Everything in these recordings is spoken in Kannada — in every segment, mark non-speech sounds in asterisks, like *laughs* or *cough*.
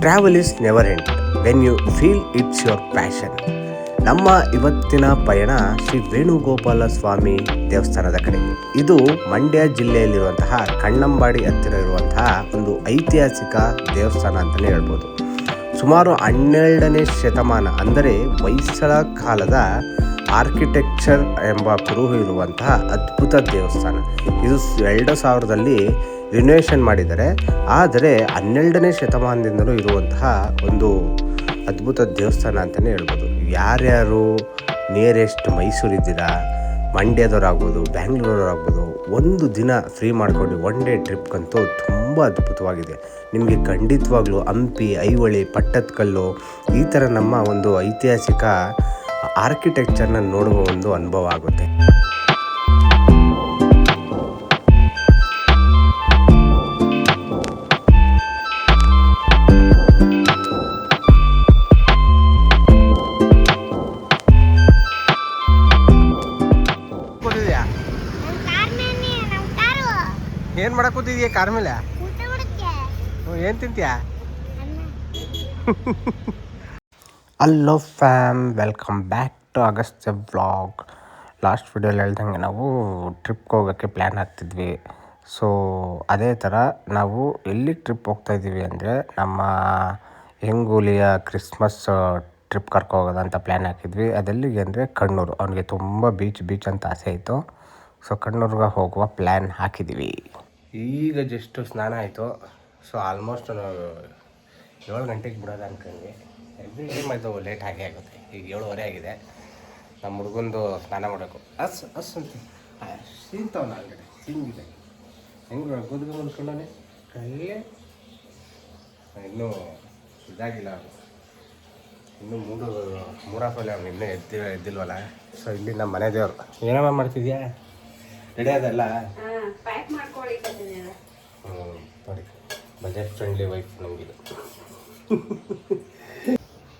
Travel is never end when you feel it's your passion ನಮ್ಮ ಇವತ್ತಿನ ಪಯಣ ಶ್ರೀ ವೇಣುಗೋಪಾಲ ಸ್ವಾಮಿ ದೇವಸ್ಥಾನದ ಕಡೆ. ಇದು ಮಂಡ್ಯ ಜಿಲ್ಲೆಯಲ್ಲಿರುವಂತಹ ಕಣ್ಣಂಬಾಡಿ ಹತ್ತಿರ ಇರುವಂತಹ ಒಂದು ಐತಿಹಾಸಿಕ ದೇವಸ್ಥಾನ ಅಂತಲೇ ಹೇಳ್ಬೋದು. ಸುಮಾರು ಹನ್ನೆರಡನೇ ಶತಮಾನ ಅಂದರೆ ಹೊಯ್ಸಳ ಕಾಲದ ಆರ್ಕಿಟೆಕ್ಚರ್ ಎಂಬ ಕುರುಹು ಇರುವಂತಹ ಅದ್ಭುತ ದೇವಸ್ಥಾನ. ಇದು ಎರಡು ಸಾವಿರದಲ್ಲಿ ರಿನೋವೇಷನ್ ಮಾಡಿದ್ದಾರೆ. ಆದರೆ ಹನ್ನೆರಡನೇ ಶತಮಾನದಿಂದಲೂ ಇರುವಂತಹ ಒಂದು ಅದ್ಭುತ ದೇವಸ್ಥಾನ ಅಂತಲೇ ಹೇಳ್ಬೋದು. ಯಾರ್ಯಾರು ನಿಯರೆಸ್ಟ್ ಮೈಸೂರಿದ್ದೀರಾ ಮಂಡ್ಯದವರಾಗ್ಬೋದು, ಬ್ಯಾಂಗ್ಳೂರವ್ರಾಗ್ಬೋದು, ಒಂದು ದಿನ ಫ್ರೀ ಮಾಡ್ಕೊಂಡು ಒನ್ ಡೇ ಟ್ರಿಪ್ಗಂತೂ ತುಂಬ ಅದ್ಭುತವಾಗಿದೆ. ನಿಮಗೆ ಖಂಡಿತವಾಗ್ಲೂ ಹಂಪಿ, ಐಹೊಳೆ, ಪಟ್ಟದಕಲ್ಲು ಈ ಥರ ನಮ್ಮ ಒಂದು ಐತಿಹಾಸಿಕ ಆರ್ಕಿಟೆಕ್ಚರ್ನ ನೋಡುವ ಒಂದು ಅನುಭವ ಆಗುತ್ತೆ. ಕೂತಿದ್ಯಾ ಕಾರ್ ಮೇಲೆ ಏನು ತಿಂತೀಯಾ? ಅನ್ನ. Fam welcome back to Agastya vlog last ವಿಡಿಯೋಲಿ ಹೇಳ್ದಂಗೆ ನಾವು ಟ್ರಿಪ್ಗೆ ಹೋಗೋಕ್ಕೆ ಪ್ಲ್ಯಾನ್ ಹಾಕ್ತಿದ್ವಿ. ಸೊ ಅದೇ ಥರ ನಾವು ಎಲ್ಲಿ ಟ್ರಿಪ್ ಹೋಗ್ತಾ ಇದ್ದೀವಿ ಅಂದರೆ ನಮ್ಮ ಹೆಂಗೂಲಿಯ ಕ್ರಿಸ್ಮಸ್ ಟ್ರಿಪ್ ಕರ್ಕೊ ಹೋಗೋದಂತ ಪ್ಲ್ಯಾನ್ ಹಾಕಿದ್ವಿ. ಅದೆಲ್ಲಿಗೆ ಅಂದರೆ ಕಣ್ಣೂರು. ಅವನಿಗೆ ತುಂಬ ಬೀಚ್ ಬೀಚ್ ಅಂತ ಆಸೆ ಇತ್ತು. ಸೊ ಕಣ್ಣೂರಿಗೆ ಹೋಗುವ ಪ್ಲ್ಯಾನ್ ಹಾಕಿದ್ದೀವಿ. ಈಗ ಜಸ್ಟು ಸ್ನಾನ ಆಯಿತು. ಸೊ ಆಲ್ಮೋಸ್ಟ್ ನಾವು ಏಳು ಗಂಟೆಗೆ ಬಿಡೋದು ಅನ್ಕೊಂಡ್ವಿ. ಎವ್ರಿ ಟೈಮ್ ಅದು ಲೇಟ್ ಆಗೇ ಆಗುತ್ತೆ. ಈಗ ಏಳುವರೆ ಆಗಿದೆ. ನಮ್ಮ ಹುಡುಗಂದು ಸ್ನಾನ ಮಾಡಬೇಕು. ಅಸ್ ಅಸ್ ಅಂತ. ಸೀಂತವನ ಆಗಡೆ ಹಿಂಗಿದೆ ಹೆಂಗೆ ಗುದ್ಗ ಮುನ್ಕೊಂಡವನೆ ಕೈಯೇ ಇನ್ನೂ ಇದಾಗಿಲ್ಲ ಅವನು. ಇನ್ನೂ ಮೂರು ಮೂರಾಫಲ್ಲಿ ಅವನು ಇನ್ನೂ ಎದ್ದಿ ಎದ್ದಿಲ್ವಲ್ಲ? ಸೊ ಇಲ್ಲಿ ನಮ್ಮ ಮನೆ ದೇವರು. ಏನಮ್ಮ ಮಾಡ್ತಿದ್ಯಾ? ರೆಡಿ ಅದಲ್ಲ? ಬಜೆಟ್ ಫ್ರೆಂಡ್ಲಿ ವೈಫ್ ನಮಗಿದು.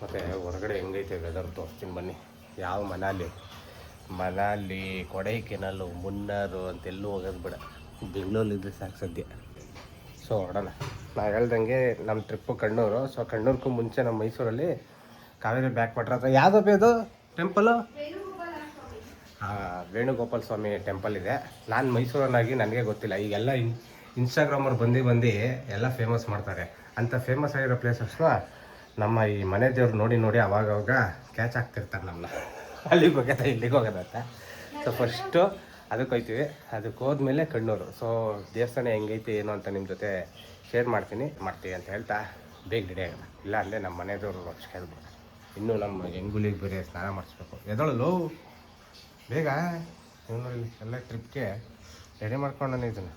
ಮತ್ತು ಹೊರಗಡೆ ಹೆಂಗೈತೆ ವೆದರ್ ತೋರಿಸ್ತೀನಿ ಬನ್ನಿ. ಯಾವ ಮನಾಲಿ? ಮನಾಲಿ ಕೊಡೈಕೆನಲ್ಲು ಮುನ್ನಾರು ಅಂತೆಲ್ಲೂ ಹೋಗೋದು ಬೇಡ. ಬೆಂಗಳೂರಲ್ಲಿದ್ದರೆ ಸಾಕು ಸದ್ಯ. ಸೊ ಹೊರಡೋಣ ನಾವು ಹೇಳ್ದಂಗೆ ನಮ್ಮ ಟ್ರಿಪ್ಪು ಕಣ್ಣೂರು. ಸೊ ಕಣ್ಣೂರ್ಗೂ ಮುಂಚೆ ನಮ್ಮ ಮೈಸೂರಲ್ಲಿ ಕಾವೇರಿ ಬ್ಯಾಕ್ ವಾಟ್ರ್ ಹತ್ರ. ಯಾವುದೋ ಇದು ಟೆಂಪಲು ಹಾಂ ವೇಣುಗೋಪಾಲ ಸ್ವಾಮಿ ಟೆಂಪಲ್ ಇದೆ. ನಾನು ಮೈಸೂರನ್ನಾಗಿ ನನಗೆ ಗೊತ್ತಿಲ್ಲ. ಈಗೆಲ್ಲ ಇನ್ ಇನ್ಸ್ಟಾಗ್ರಾಮವ್ರು ಬಂದು ಬಂದು ಎಲ್ಲ ಫೇಮಸ್ ಮಾಡ್ತಾರೆ. ಅಂಥ ಫೇಮಸ್ ಆಗಿರೋ ಪ್ಲೇಸಸ್ನ ನಮ್ಮ ಈ ಮನೆ ದೇವ್ರು ನೋಡಿ ನೋಡಿ ಅವಾಗವಾಗ ಅವಾಗ ಕ್ಯಾಚ್ ಆಗ್ತಿರ್ತಾರೆ ನಮ್ಮನ್ನ ಅಲ್ಲಿಗೆ ಹೋಗೋದ ಇಲ್ಲಿಗೆ ಹೋಗೋದಂತ ಸೊ ಫಸ್ಟು ಅದಕ್ಕೆ ಹೋಯ್ತೀವಿ. ಅದಕ್ಕೆ ಹೋದ್ಮೇಲೆ ಕಣ್ಣೂರು. ಸೊ ದೇವಸ್ಥಾನ ಹೆಂಗೈತಿ, ಏನು ಅಂತ ನಿಮ್ಮ ಜೊತೆ ಶೇರ್ ಮಾಡ್ತೀನಿ, ಮಾಡ್ತೀವಿ ಅಂತ ಹೇಳ್ತಾ ಬೇಗ ರೆಡಿ ಆಗೋಣ. ಇಲ್ಲ ಅಂದರೆ ನಮ್ಮ ಮನೆ ದೇವರು ಕೇಳ್ಬೋದು ಇನ್ನೂ ನಮ್ಮ ಹೆಂಗುಲಿಗೆ ಬೇರೆ ಸ್ನಾನ ಮಾಡಿಸ್ಬೇಕು. ಎದೊಳಲು ಬೇಗ. ಎಲ್ಲ ಟ್ರಿಪ್ಗೆ ರೆಡಿ ಮಾಡ್ಕೊಂಡು ಇದನ್ನು.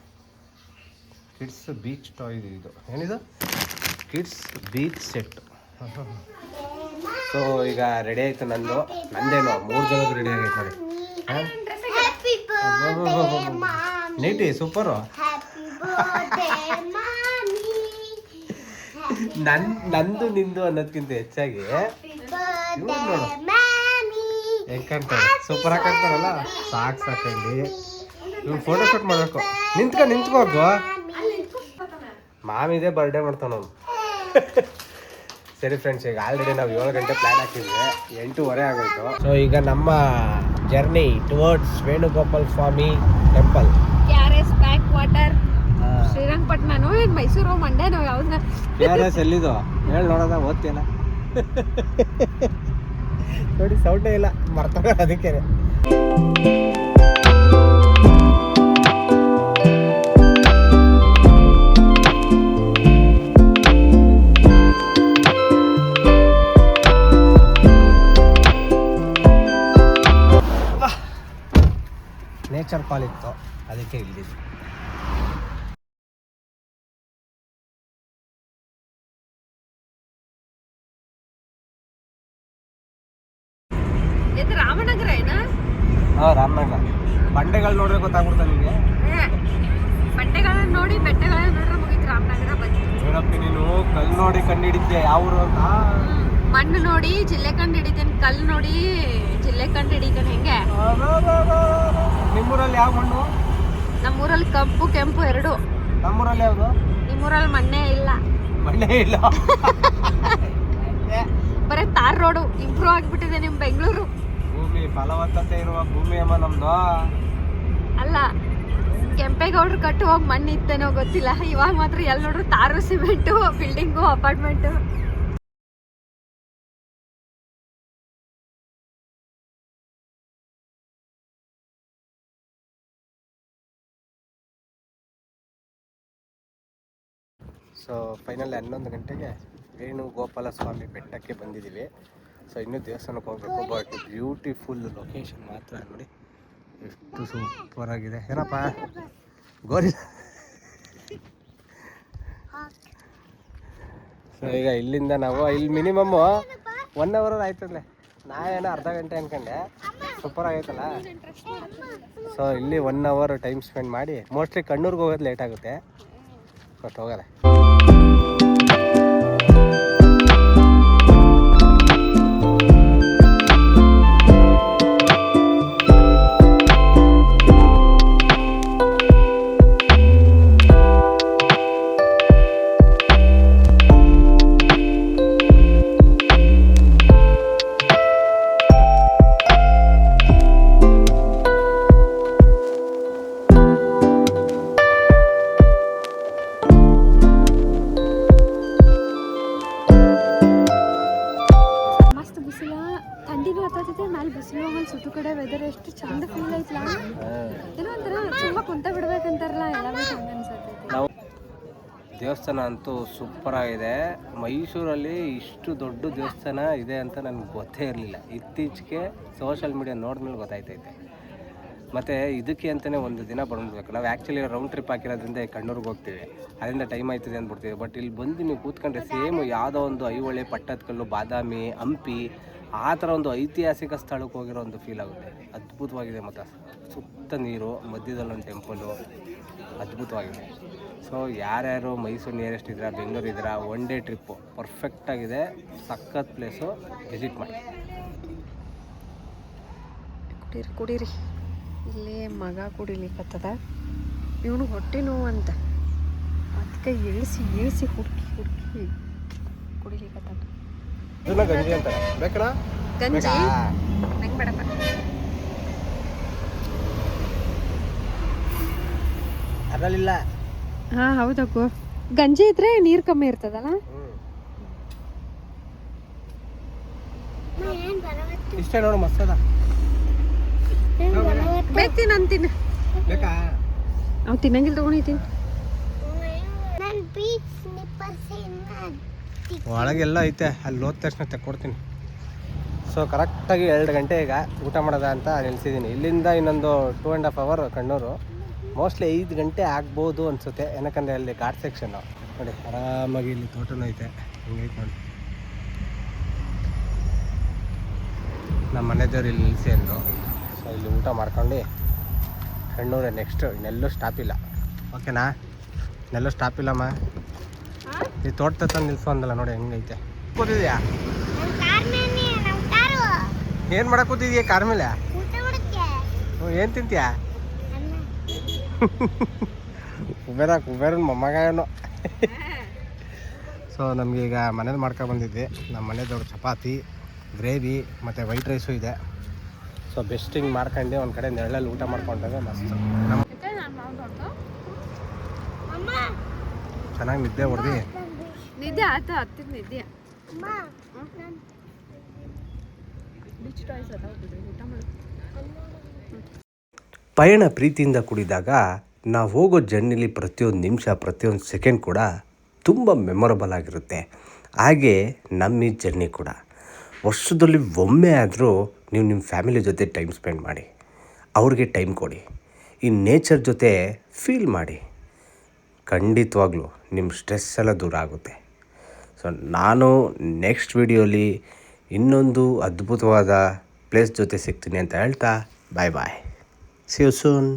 ಕಿಡ್ಸ್ ಬೀಚ್ ಟಾಯ್ ಇದು ಇದು. ಏನಿದು? Kids beach set. ಸೊ ಈಗ ರೆಡಿ ಆಯಿತು ನಂದು. ನಂದೇನು ಮೂರು ಜನಕ್ಕೆ ರೆಡಿ ಆಗೈತೆ ನೋಡಿ. ನೀಟಿ ಸೂಪರು ಹ್ಯಾಪಿ ಬರ್ತ್ಡೇ ಮಾಮಿ ನನ್ ನಂದು ನಿಂದು ಅನ್ನೋದಕ್ಕಿಂತ ಹೆಚ್ಚಾಗಿ. ನೋಡು. ಹೆಂಗ್ ಕಾಣ್ತಾರೆ ಸೂಪರ್ ಆಗಿ ಕಾಣ್ತಾರಲ್ಲ? ಸಾಕು ಸಾಕಂಡಿ ಇವ್ನು ಫೋಟೋ ಶೂಟ್ ಮಾಡಬೇಕು. ನಿಂತ್ಕೊ ನಿಂತ್ಕೋಬೇಕು ಮಾಮಿದೆ ಬರ್ಡೇ ಮಾಡ್ತಾನ ಅವನು. *laughs* ಸರಿ ಫ್ರೆಂಡ್ಸ್ ಈಗ ಆಲ್ರೆಡಿ ನಾವು ಏಳು ಗಂಟೆ ಪ್ಲಾನ್ ಹಾಕಿದ್ವಿ. ಎಂಟೂವರೆ ಆಗೋಯ್ತು. ಸೊ ಈಗ ನಮ್ಮ journey towards Venugopal Swami temple K R S back water ಶ್ರೀರಂಗಪಟ್ಟಣನೋ ಏನು ಮೈಸೂರು ಮಂಡ್ಯನೋ ಯಾವ್ದು ಕೆ ಆರ್ ಎಸ್ ಎಲ್ಲಿದು? ಹೇಳಿ ನೋಡೋದ ಓದ್ತಿಲ್ಲ *laughs* ನೋಡಿ ಸೌಟೇ ಇಲ್ಲ. ಮರ್ತೋಗ ಅದಕ್ಕೆ ನೇಚರ್ ಕಾಲ್ ಇತ್ತು. ಅದಕ್ಕೆ ಇಲ್ಲಿದ್ದು ಹಾಂ ರಾಮನಗರ. ಬಂಡೆಗಳು ನೋಡ್ರೆ ಗೊತ್ತಾಗ್ಬಿಡ್ತಾ ನಿಮಗೆ? ಬಟ್ಟೆಗಳನ್ನ ನೋಡಿ ಬೆಟ್ಟಗಳನ್ನ ನೋಡ್ರೆ ಮುಗಿತು ರಾಮನಗರ ಬಂತು ಏನಪ್ಪ ನೀನು? ಕಲ್ಲು ನೋಡಿ ಕಂಡಿಡಿದ್ದೆ ಯಾವ ಊರು ಅಂತ? ಮಣ್ಣು ನೋಡಿ ಜಿಲ್ಲೆ ಕಂಡು ಹಿಡಿತೇನೆ ಕಲ್ಲು ನೋಡಿ ಜಿಲ್ಲೆ ಕಂಡು ಹಿಡಿತೇನೆ ಹೆಂಗೆ ನಿಮ್ಮೂರಲ್ಲಿ ಯಾವ ಮಣ್ಣು ನಮ್ಮೂರಲ್ಲಿ ಕಪ್ಪು ಕೆಂಪು ಎರಡು. ನಮ್ಮೂರಲ್ಲಿ ಯಾವುದು? ನಿಮ್ಮೂರಲ್ಲಿ ಮಣ್ಣೆ ಇಲ್ಲ. ಮಣ್ಣೆ ಇಲ್ಲ. *laughs* ಬರೀ ತಾರ್ ರೋಡು ಇಂಪ್ರೂವ್ ಆಗಿಬಿಟ್ಟಿದೆ ನಿಮ್ ಬೆಂಗಳೂರು. ಭೂಮಿ ಫಲವತ್ತತೆ ಇರುವ ಭೂಮಿ ಅಮ್ಮ ನಮ್ದು. ಅಲ್ಲ ಕೆಂಪೇಗೌಡರು ಕಟ್ಟುವಾಗ ಮಣ್ಣು ಇತ್ತೇನೋ ಗೊತ್ತಿಲ್ಲ. ಇವಾಗ ಮಾತ್ರ ಎಲ್ಲಿ ನೋಡ್ರು tar cement building apartment so final ಹನ್ನೊಂದು ಗಂಟೆಗೆ ವೇಣುಗೋಪಾಲ ಸ್ವಾಮಿ ಬೆಟ್ಟಕ್ಕೆ ಬಂದಿದ್ದೀವಿ. ಸೊ ಇನ್ನೂ ದೇವಸ್ಥಾನಕ್ಕೆ ಹೋಗ್ಬೇಕು. ಬಟ್ ಬ್ಯೂಟಿಫುಲ್ ಲೊಕೇಶನ್ ಮಾತ್ರ ನೋಡಿ. ಎಷ್ಟು ಸೂಪರ್ ಆಗಿದೆ. ಏನಪ್ಪ? ಗೋರಿ. ಸೊ ಈಗ ಇಲ್ಲಿಂದ ನಾವು, ಇಲ್ಲಿ ಮಿನಿಮಮ್ಮು ಒನ್ ಅವರ್ ಆಯ್ತಂದ್ರೆ ನಾ ಏನೋ ಅರ್ಧ ಗಂಟೆ ಅನ್ಕೊಂಡೆ. ಸೂಪರ್ ಆಗೈತಲ್ಲ. ಸೊ ಇಲ್ಲಿ ಒನ್ ಅವರ್ ಟೈಮ್ ಸ್ಪೆಂಡ್ ಮಾಡಿ ಮೋಸ್ಟ್ಲಿ ಕಣ್ಣೂರಿಗೆ ಹೋಗೋದು ಲೇಟ್ ಆಗುತ್ತೆ. ಬಟ್ ಹೋಗಲ್ಲ. ದೇವಸ್ಥಾನ ಅಂತೂ ಸೂಪರ್ ಆಗಿದೆ. ಮೈಸೂರಲ್ಲಿ ಇಷ್ಟು ದೊಡ್ಡ ದೇವಸ್ಥಾನ ಇದೆ ಅಂತ ನನಗೆ ಗೊತ್ತೇ ಇರಲಿಲ್ಲ. ಇತ್ತೀಚೆಗೆ ಸೋಷಲ್ ಮೀಡಿಯಾ ನೋಡಿದ್ಮೇಲೆ ಗೊತ್ತಾಯ್ತೈತೆ. ಮತ್ತು ಇದಕ್ಕೆ ಅಂತಲೇ ಒಂದು ದಿನ ಬಂದ್ಬಿಡ್ಬೇಕು. ನಾವು ಆ್ಯಕ್ಚುಲಿ ರೌಂಡ್ ಟ್ರಿಪ್ ಹಾಕಿರೋದ್ರಿಂದ ಕಣ್ಣೂರಿಗೆ ಹೋಗ್ತೀವಿ. ಅದರಿಂದ ಟೈಮ್ ಆಯ್ತದೆ ಅಂದ್ಬಿಡ್ತೀವಿ. ಬಟ್ ಇಲ್ಲಿ ಬಂದು ನೀವು ಕೂತ್ಕೊಂಡ್ರೆ ಸೇಮ್ ಯಾವುದೋ ಒಂದು ಐಹೊಳೆ ಪಟ್ಟದಕಲ್ಲು, ಬಾದಾಮಿ, ಹಂಪಿ, ಆ ಥರ ಒಂದು ಐತಿಹಾಸಿಕ ಸ್ಥಳಕ್ಕೆ ಹೋಗಿರೋ ಒಂದು ಫೀಲ್ ಆಗುತ್ತೆ. ಅದ್ಭುತವಾಗಿದೆ ಮತ್ತು ಸುತ್ತ ನೀರು ಮಧ್ಯದಲ್ಲೊಂದು ಟೆಂಪಲು ಅದ್ಭುತವಾಗಿದೆ. ಸೊ ಯಾರ್ಯಾರು ಮೈಸೂರು ನಿಯರೆಸ್ಟ್ ಇದ್ದೀರಾ ಬೆಂಗಳೂರು ಇದ್ದೀರಾ ಒನ್ ಡೇ ಟ್ರಿಪ್ಪು ಪರ್ಫೆಕ್ಟಾಗಿದೆ ಸಖತ್ ಪ್ಲೇಸು ವಿಸಿಟ್ ಮಾಡಿ. ಕುಡೀರಿ ಕುಡೀರಿ. ಇಲ್ಲಿ ಮಗ ಕುಡಿಲಿಕ್ಕತ್ತದ ಇವನು ಹೊಟ್ಟೆ ನೋವು ಅಂತ ಅದಕ್ಕೆ ಇಳಿಸಿ ಇಳಿಸಿ ಹುಡುಕಿ ಹುಡುಕಿ ಕುಡಿಲಿಕ್ಕತ್ತದ ಗಂಜಿ ಅಂತಾರೆ. ಬೇಕಣ್ಣ? ಗಂಜಿ? ನಂಗೆ ಬೇಡಪ್ಪ. ಅದರಲ್ಲಿಲ್ಲ. ಹಾ ಹೌದಕ್ಕು ಗಂಜಿ ಇದ್ರೆ ನೀರು ಕಮ್ಮಿ ಇರ್ತದಲ್ಲ? ಇಷ್ಟೇ ನೋಡು ಮಸ್ತ್ ಅದ. ಬೇಕ್ತೀನಿ ಅಂತೀನಿ ಬೇಕಾ? ಅವ್ ತಿನ್ನಂಗಿಲ್ಲ ತಗೊಂಡಿದ್ದೀನಿ ಒಳಗೆಲ್ಲ ಐತೆ ಅಲ್ಲಿ ಹೋದ ತಕ್ಷಣ ತೆಕ್ಕೊಡ್ತೀನಿ. ಸೊ ಕರೆಕ್ಟಾಗಿ ಎರಡು ಗಂಟೆ ಈಗ ಊಟ ಮಾಡೋದ ಅಂತ ನಿಲ್ಸಿದ್ದೀನಿ ಇಲ್ಲಿಂದ ಇನ್ನೊಂದು two and half hour Kannur. Mostly ಐದು ಗಂಟೆ ಆಗ್ಬೋದು ಅನಿಸುತ್ತೆ. ಏನಕ್ಕಂದರೆ ಅಲ್ಲಿ ಘಾಟ್ ಸೆಕ್ಷನ್ನು ನೋಡಿ ಆರಾಮಾಗಿ ಇಲ್ಲಿ ತೋಟನೂ ಐತೆ. ಹೆಂಗೈತೆ ನೋಡಿ. ನಮ್ಮ ಮ್ಯಾನೇಜರ್ ಇಲ್ಲಿ ನಿಲ್ಸಿ ಅಂದರು ಸೊ ಇಲ್ಲಿ ಊಟ ಮಾಡ್ಕೊಂಡು ಹೆಣ್ಣೂರೇ ನೆಕ್ಸ್ಟ್ ಇನ್ನೆಲ್ಲೂ ಸ್ಟಾಪ್ ಇಲ್ಲ. ಓಕೆನಾ ಇನ್ನೆಲ್ಲೂ ಸ್ಟಾಪ್ ಇಲ್ಲಮ್ಮ ಈ ತೋಟದ ತಂದು ನಿಲ್ಸು ಅಂದಲ್ಲ ನೋಡಿ ಹೆಂಗೈತೆ ಕೂತಿದ್ಯಾ? ಏನು ಮಾಡೋಕೆ ಕೂತಿದ್ಯಾ ಕಾರ್ ಮೇಲೆ? ಏನು ತಿಂತೀಯಾ? ಕುಬೇರ ಕುಬೇರನ ಮೊಮ್ಮಗ ಏನು ಸೊ ನಮಗೀಗ ಈಗ ಮನೇಲಿ ಮಾಡ್ಕೊ ಬಂದಿದ್ವಿ. ನಮ್ಮ ಮನೆದವ್ರು ಚಪಾತಿ ಗ್ರೇವಿ ಮತ್ತು ವೈಟ್ ರೈಸು ಇದೆ. ಸೊ ಬೆಸ್ಟಿಂಗ್ ಮಾಡ್ಕೊಂಡು ಒಂದು ಕಡೆ ನೆರಳಲ್ಲಿ ಊಟ ಮಾಡ್ಕೊಂಡಾಗ ಮಸ್ತ್. ನಮ್ಮ ಚೆನ್ನಾಗಿ ನಿದ್ದೆ ಹೊಡೆದು? ನಿದ್ದೆ ಆತ ಹತ್ತಿರ ನಿದ್ದೆ. ಪಯಣ ಪ್ರೀತಿಯಿಂದ ಕೂಡಿದಾಗ ನಾವು ಹೋಗೋ ಜರ್ನಿಲಿ ಪ್ರತಿಯೊಂದು ನಿಮಿಷ, ಪ್ರತಿಯೊಂದು ಸೆಕೆಂಡ್ ಕೂಡ ತುಂಬ ಮೆಮೊರಬಲ್ ಆಗಿರುತ್ತೆ. ಹಾಗೆ ನಮ್ಮ ಈ ಜರ್ನಿ ಕೂಡ. ವರ್ಷದಲ್ಲಿ ಒಮ್ಮೆ ಆದರೂ ನೀವು ನಿಮ್ಮ ಫ್ಯಾಮಿಲಿ ಜೊತೆ ಟೈಮ್ ಸ್ಪೆಂಡ್ ಮಾಡಿ. ಅವ್ರಿಗೆ ಟೈಮ್ ಕೊಡಿ. ಈ ನೇಚರ್ ಜೊತೆ ಫೀಲ್ ಮಾಡಿ. ಖಂಡಿತವಾಗ್ಲೂ ನಿಮ್ಮ ಸ್ಟ್ರೆಸ್ ಎಲ್ಲ ದೂರ ಆಗುತ್ತೆ. ಸೊ ನಾನು ನೆಕ್ಸ್ಟ್ ವಿಡಿಯೋಲಿ ಇನ್ನೊಂದು ಅದ್ಭುತವಾದ ಪ್ಲೇಸ್ ಜೊತೆ ಸಿಗ್ತೀನಿ ಅಂತ ಹೇಳ್ತಾ bye bye see you soon